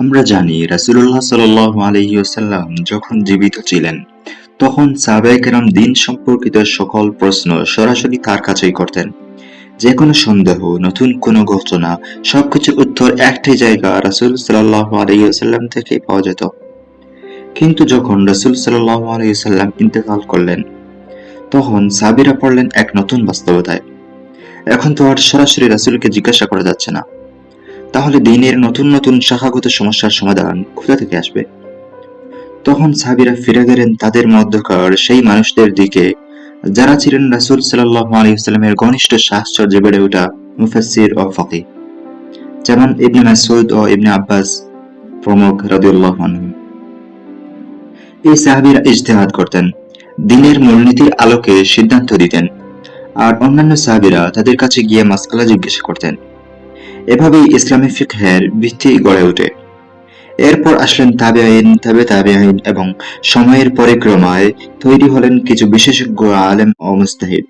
আমরা জানি সাল্লাল্লাহু আলাইহি ওয়াসাল্লাম যখন জীবিত ছিলেন, তখন সাহাবায়ে-কেরাম দিন সম্পর্কিত সকল প্রশ্ন সরাসরি তার কাছেই করতেন। যে কোনো সন্দেহ, নতুন কোনো ঘটনা, সবকিছুর উত্তর একটাই জায়গা রাসূল সাল্লাল্লাহু আলাইহি থেকে পাওয়া যেত। কিন্তু যখন রাসূল সাল্লাল্লাহু আলাইহি ওয়াসাল্লাম ইন্তেকাল করলেন, তখন সাবিরা পড়লেন এক নতুন বাস্তবতায়। এখন তো আর সরাসরি রাসূলকে জিজ্ঞাসা করা যাচ্ছে না। তাহলে দিনের নতুন নতুন শাখাগত সমস্যার সমাধান কোথা থেকে আসবে? তখন সাহাবীরা ফিরে গেলেন তাদের মধ্যকার সেই মানুষদের দিকে। যারা ছিলেন রাসূল সাল্লাল্লাহু আলাইহি ঘনিষ্ঠ সাহচর্যে বেড়ে ওঠা মুফাসসির ও ফাকিহ, যেমন ইবনে মাসউদ ও ইবনে আব্বাস প্রমুখ রাদিয়াল্লাহু আনহু এই সাহাবীরা ইজতিহাদ করতেন, দিনের মূলনীতির আলোকে সিদ্ধান্ত দিতেন, আর অন্যান্য সাহাবীরা তাদের কাছে গিয়ে মাসআলা জিজ্ঞাসা করতেন। এভাবেই ইসলামী ফিকহের ভিত্তি গড়ে ওঠে। এরপর আসলেন তাবেআইন তাবে তাবে আইন এবং সময়ের পরিক্রমায় তৈরি হলেন কিছু বিশেষজ্ঞ, আলেম ও মুস্তাহিদ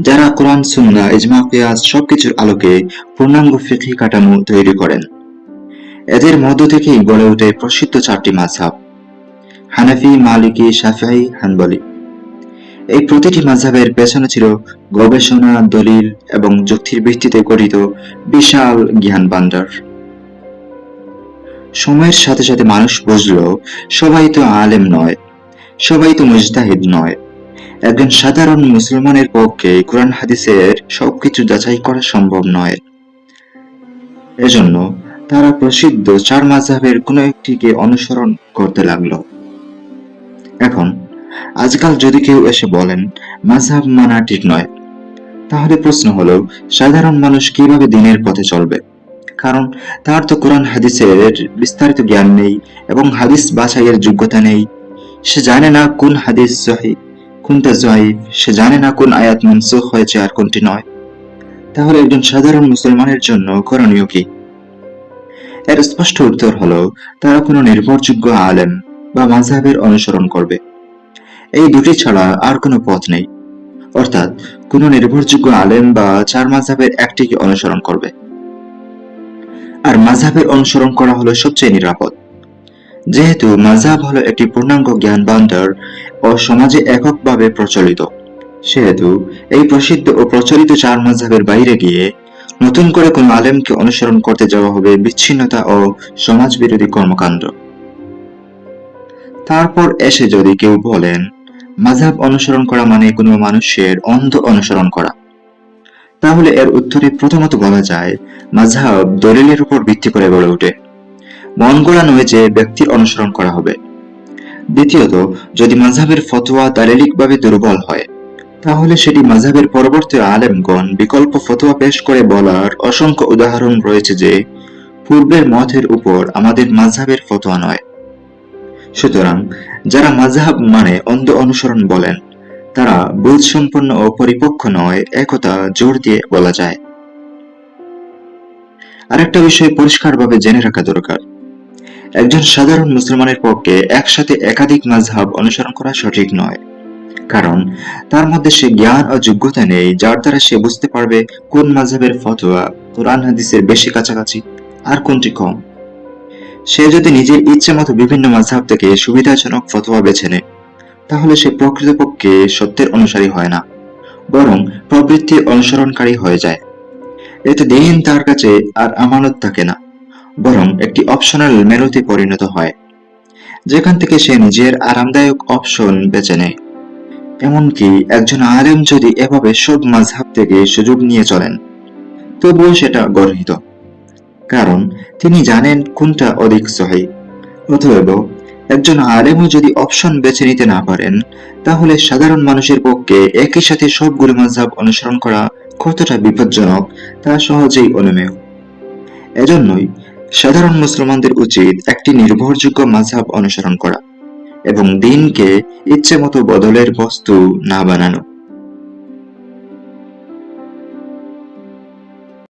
যারা কোরআন, সুন্নাহ, ইজমা, কিয়াস সবকিছুর আলোকে পূর্ণাঙ্গ ফিকহি কাঠামো তৈরি করেন। এদের মধ্য থেকেই গড়ে ওঠে প্রসিদ্ধ চারটি মাযহাব। হানাফি, মালিকি, শাফিঈ, হানবলি। এই প্রতিটি মাযহাবের পেছনে ছিল গবেষণা, দলিল এবং যুক্তির ভিত্তিতে গঠিত বিশাল জ্ঞান ভাণ্ডার। সময়ের সাথে সাথে মানুষ বুঝলো, সবাই তো আলেম নয়, সবাই তো মুজতাহিদ নয়। একজন সাধারণ মুসলমানের পক্ষে কোরআন হাদিসের সবকিছু যাচাই করা সম্ভব নয়। এজন্য তারা প্রসিদ্ধ চার মাযহাবের কোনো একটিকে অনুসরণ করতে লাগল। এখন আজকাল যদি কেউ এসে বলেন মাযহাব মানা ঠিক নয়, তাহলে প্রশ্ন হলো, সাধারণ মানুষ কীভাবে দিনের পথে চলবে? কারণ তার তো কোরআন হাদিসের বিস্তারিত জ্ঞান নেই এবং হাদিস বাছাইয়ের যোগ্যতা নেই। সে জানে না কোন হাদিস সহি, কোনটা জয়ীফ সে জানে না কোন আয়াত মনসুখ হয়েছে আর কোনটি নয়। তাহলে একজন সাধারণ মুসলমানের জন্য করণীয় কি? এর স্পষ্ট উত্তর হলো, তারা কোনো নির্ভরযোগ্য আলেম বা মাযহাবের অনুসরণ করবে। এই দুটি ছাড়া আর কোনো পথ নেই। অর্থাৎ কোনো নির্ভরযোগ্য আলেম বা চার মাযহাবের একটিকে অনুসরণ করবে। আর মাযহাবের অনুসরণ করা হলো সবচেয়ে নিরাপদ। যেহেতু মাযহাব হলো একটি পূর্ণাঙ্গ জ্ঞান ভাণ্ডার ও সমাজে এককভাবে প্রচলিত, সেহেতু এই প্রসিদ্ধ ও প্রচলিত চার মাযহাবের বাইরে গিয়ে নতুন করে কোনো আলেমকে অনুসরণ করতে যাওয়া হবে বিচ্ছিন্নতা ও সমাজ বিরোধী কর্মকাণ্ড। তারপর এসে যদি কেউ বলেন মাযহাব অনুসরণ করা মানে কোনো মানুষের অন্ধ অনুসরণ করা। তাহলে এর উত্তরে প্রথমত বলা যায়, মাযহাব দলিলের উপর ভিত্তি করে গড়ে ওঠে। মন গড়া নয় যে ব্যক্তির অনুসরণ করা হবে। দ্বিতীয়ত, যদি মাযহাবের ফতোয়া দালিলিকভাবে দুর্বল হয়, তাহলে সেটি মাযহাবের পরবর্তী আলেমগণ বিকল্প ফতোয়া পেশ করে বলার অসংখ্য উদাহরণ রয়েছে যে, পূর্বের মতের উপর আমাদের মাযহাবের ফতোয়া নয়। সুতরাং যারা মাযহাব মানে অন্ধ অনুসরণ বলেন, তারা বোধসম্পন্ন ও পরিপক্ক নয়, একথা জোর দিয়ে বলা যায়। আরেকটা বিষয় পরিষ্কারভাবে জেনে রাখা দরকার। একজন সাধারণ মুসলমানের পক্ষে একসাথে একাধিক মাযহাব অনুসরণ করা সঠিক নয়। কারণ তার মধ্যে সে জ্ঞান ও যোগ্যতা নেই, যার দ্বারা সে বুঝতে পারবে কোন মাযহাবের ফতোয়া কোরআন হাদিসের বেশি কাছাকাছি আর কোনটি কম। সে যদি নিজের ইচ্ছে মতো বিভিন্ন মাযহাব থেকে সুবিধাজনক ফতোয়া বেছে নেয়, তাহলে সে প্রকৃতপক্ষে সত্যের অনুসারী হয় না, বরং প্রবৃত্তির অনুসরণকারী হয়ে যায়। এতে দিন তার কাছে আর আমানত থাকে না, বরং একটি অপশনাল মেনুতে পরিণত হয়, যেখান থেকে সে নিজের আরামদায়ক অপশন বেছে নেয়। এমনকি একজন আলেম যদি এভাবে সব মাঝহাব থেকে সুযোগ নিয়ে চলেন, তবুও সেটা গর্হিত। কারণ তিনি জানেন কোনটা অধিক সহি। অতএব একজন আলেমও যদি অপশন বেছে নিতে না পারেন, তাহলে সাধারণ মানুষের পক্ষে একই সাথে সবগুলো মাঝহাব অনুসরণ করা কতটা বিপজ্জনক তা সহজেই অনুমেয়। এজন্যই সাধারণ মুসলমানদের উচিত একটি নির্ভরযোগ্য মাঝহাব অনুসরণ করা এবং দিনকে ইচ্ছে মতো বদলের বস্তু না বানানো।